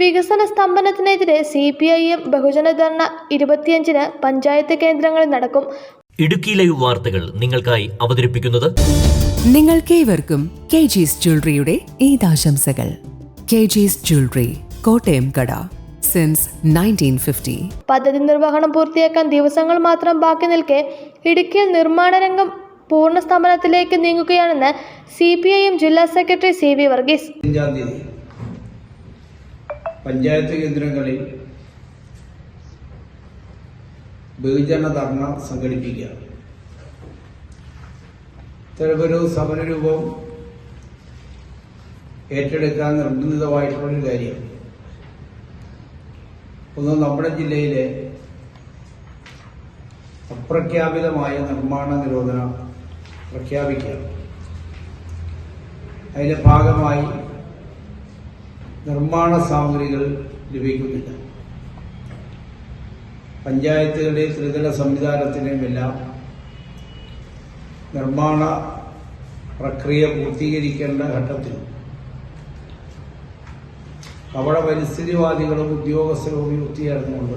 വികസന സ്തംഭനത്തിനെതിരെ C P I M ബഹുജന ധർണ ഇരുപത്തിയഞ്ചിന് പഞ്ചായത്ത് കേന്ദ്രങ്ങളിൽ നടക്കും. ഇടുക്കി ലൈവ് വാർത്തകൾ നിങ്ങൾക്കായി അവതരിപ്പിക്കുന്നത് നിങ്ങൾക്കേവർക്കും കെ ജീസ് ജ്വല്ലറിയുടെ ഈദാശംസകൾ. കെ ജീസ് ജ്വല്ലറി കോട്ടയം കട സിൻസ് നയന്റീൻ ഫിഫ്റ്റി പദ്ധതി നിർവഹണം പൂർത്തിയാക്കാൻ ദിവസങ്ങൾ മാത്രം ബാക്കി നിൽക്കെ ഇടുക്കിയിൽ നിർമ്മാണ രംഗം പൂർണ സ്തംഭനത്തിലേക്ക് നീങ്ങുകയാണെന്ന് സി പി ഐ എം ജില്ലാ secretary C V Varghese. Panchayat കേന്ദ്രങ്ങളിൽ ബഹുജന ധർണ സംഘടിപ്പിക്കുക. ഇത്തരമൊരു സമരരൂപം ഏറ്റെടുക്കാൻ നിർബന്ധിതമായിട്ടുള്ളൊരു കാര്യം. ഒന്ന് നമ്മുടെ ജില്ലയിലെ അപ്രഖ്യാപിതമായ നിർമ്മാണ നിരോധനം പ്രഖ്യാപിക്കുക. അതിന്റെ ഭാഗമായി നിർമ്മാണ സാമഗ്രികൾ ലഭിക്കുന്നില്ല. പഞ്ചായത്തുകളുടെയും ത്രിതല സംവിധാനത്തിനുമെല്ലാം നിർമ്മാണ പ്രക്രിയ പൂർത്തീകരിക്കേണ്ട ഘട്ടത്തിൽ അവിടെ പരിസ്ഥിതിവാദികളും ഉദ്യോഗസ്ഥരും യുക്തിയായിരുന്നുകൊണ്ട്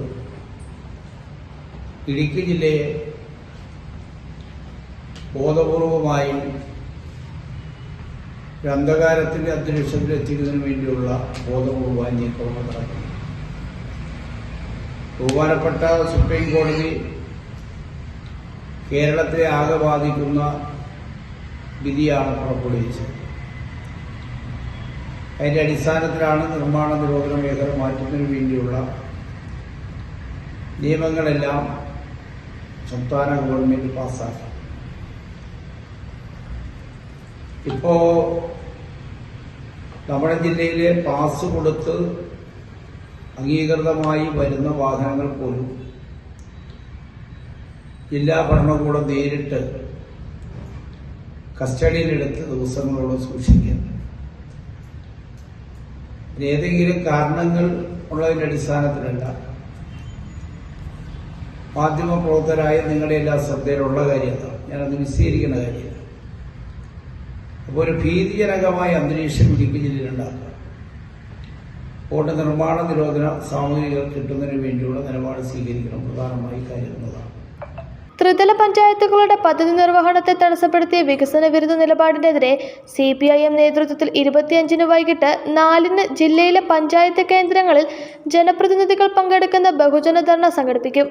ഇടുക്കി ജില്ലയെ ബോധപൂർവമായും ഒരു അന്ധകാരത്തിന്റെ അന്തരീക്ഷത്തിൽ എത്തിക്കുന്നതിന് വേണ്ടിയുള്ള ബോധപൂർവമായ നീക്കമാണ് നടക്കുന്നു ബഹുമാനപ്പെട്ട സുപ്രീം കോടതി കേരളത്തെ ആകെ ബാധിക്കുന്ന വിധിയാണ് പുറപ്പെടുവിച്ചത്. അതിന്റെ അടിസ്ഥാനത്തിലാണ് നിർമ്മാണ നിരോധന മേഖല മാറ്റുന്നതിന് വേണ്ടിയുള്ള നിയമങ്ങളെല്ലാം സംസ്ഥാന ഗവൺമെന്റ് പാസ്സാക്കി. ഇപ്പോ നമ്മുടെ ജില്ലയിലെ പാസ് കൊടുത്ത് അംഗീകൃതമായി വരുന്ന വാഹനങ്ങൾ പോലും ജില്ലാ ഭരണകൂടം നേരിട്ട് കസ്റ്റഡിയിലെടുത്ത് ദിവസങ്ങളോളം സൂക്ഷിക്കുക ഏതെങ്കിലും കാരണങ്ങൾ ഉള്ളതിന്റെ അടിസ്ഥാനത്തിലല്ല മാധ്യമ പ്രവർത്തകരായ നിങ്ങളുടെ എല്ലാ ശ്രദ്ധയിലുള്ള കാര്യമാണ്. ഞാനത് വിശദീകരിക്കുന്ന കാര്യമാണ്. അപ്പോൾ ഒരു ഭീതിജനകമായ അന്തരീക്ഷം ഇടുക്കി ജില്ലയിലുണ്ടാക്കുക അതുകൊണ്ട് നിർമ്മാണ നിരോധന സാമൂഹിക കിട്ടുന്നതിന് വേണ്ടിയുള്ള നിലപാട് സ്വീകരിക്കണം. പ്രധാനമായി കരുതുന്നതാണ് ത്രിതല പഞ്ചായത്തുകളുടെ പദ്ധതി നിർവഹണത്തെ തടസ്സപ്പെടുത്തിയ വികസന വിരുദ്ധ നിലപാടിനെതിരെ സി പി ഐ എം നേതൃത്വത്തിൽ ഇരുപത്തിയഞ്ചിന് വൈകിട്ട് നാലിന് ജില്ലയിലെ പഞ്ചായത്ത് കേന്ദ്രങ്ങളിൽ ജനപ്രതിനിധികൾ പങ്കെടുക്കുന്ന ബഹുജന ധർണ സംഘടിപ്പിക്കും.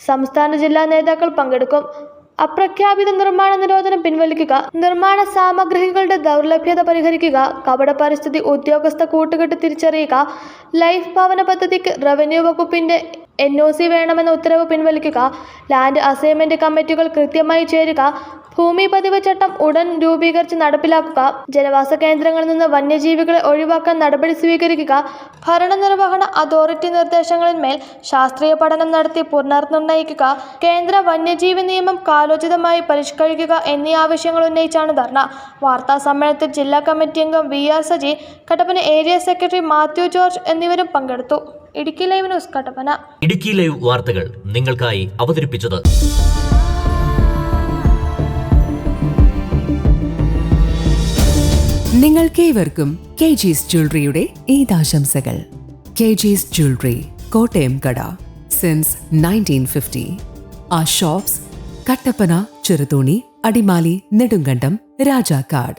സംസ്ഥാന ജില്ലാ നേതാക്കൾ പങ്കെടുക്കും. അപ്രഖ്യാപിത നിർമ്മാണ നിരോധനം പിൻവലിക്കുക നിർമ്മാണ സാമഗ്രികളുടെ ദൗർലഭ്യത പരിഹരിക്കുക കപട പരിസ്ഥിതി ഉദ്യോഗസ്ഥ കൂട്ടുകെട്ട് തിരിച്ചറിയുക ലൈഫ് ഭവന പദ്ധതിക്ക് റവന്യൂ വകുപ്പിന്റെ എൻ ഒ സി വേണമെന്ന ഉത്തരവ് പിൻവലിക്കുക ലാൻഡ് അസൈൻമെന്റ് കമ്മിറ്റികൾ കൃത്യമായി ചേരുക ഭൂമി പതിവ് ചട്ടം ഉടൻ രൂപീകരിച്ച് നടപ്പിലാക്കുക ജനവാസ കേന്ദ്രങ്ങളിൽ നിന്ന് വന്യജീവികളെ ഒഴിവാക്കാൻ നടപടി സ്വീകരിക്കുക ഭരണനിർവഹണ അതോറിറ്റി നിർദ്ദേശങ്ങളിന്മേൽ ശാസ്ത്രീയ പഠനം നടത്തി പുനർനിർണയിക്കുക കേന്ദ്ര വന്യജീവി നിയമം കാലോചിതമായി പരിഷ്കരിക്കുക എന്നീ ആവശ്യങ്ങൾ ഉന്നയിച്ചാണ് ധർണ. വാർത്താ സമ്മേളനത്തിൽ ജില്ലാ കമ്മിറ്റി അംഗം V R Saji Kattappana area secretary Mathew George എന്നിവരും പങ്കെടുത്തു. Idukki live news Kattappana. Idukki live വാർത്തകൾ നിങ്ങൾക്കായി അവതരിപ്പിച്ചത് നിങ്ങൾക്കേവർക്കും കെ ജീസ് ജ്വല്ലറിയുടെ ഈദാശംസകൾ. കെ ജീസ് ജ്വല്ലറി കോട്ടയം കട സിൻസ് നയന്റീൻ ഫിഫ്റ്റി ആ ഷോപ്സ് കട്ടപ്പന ചെറുതോണി അടിമാലി നെടുങ്കണ്ടം രാജാക്കാട്.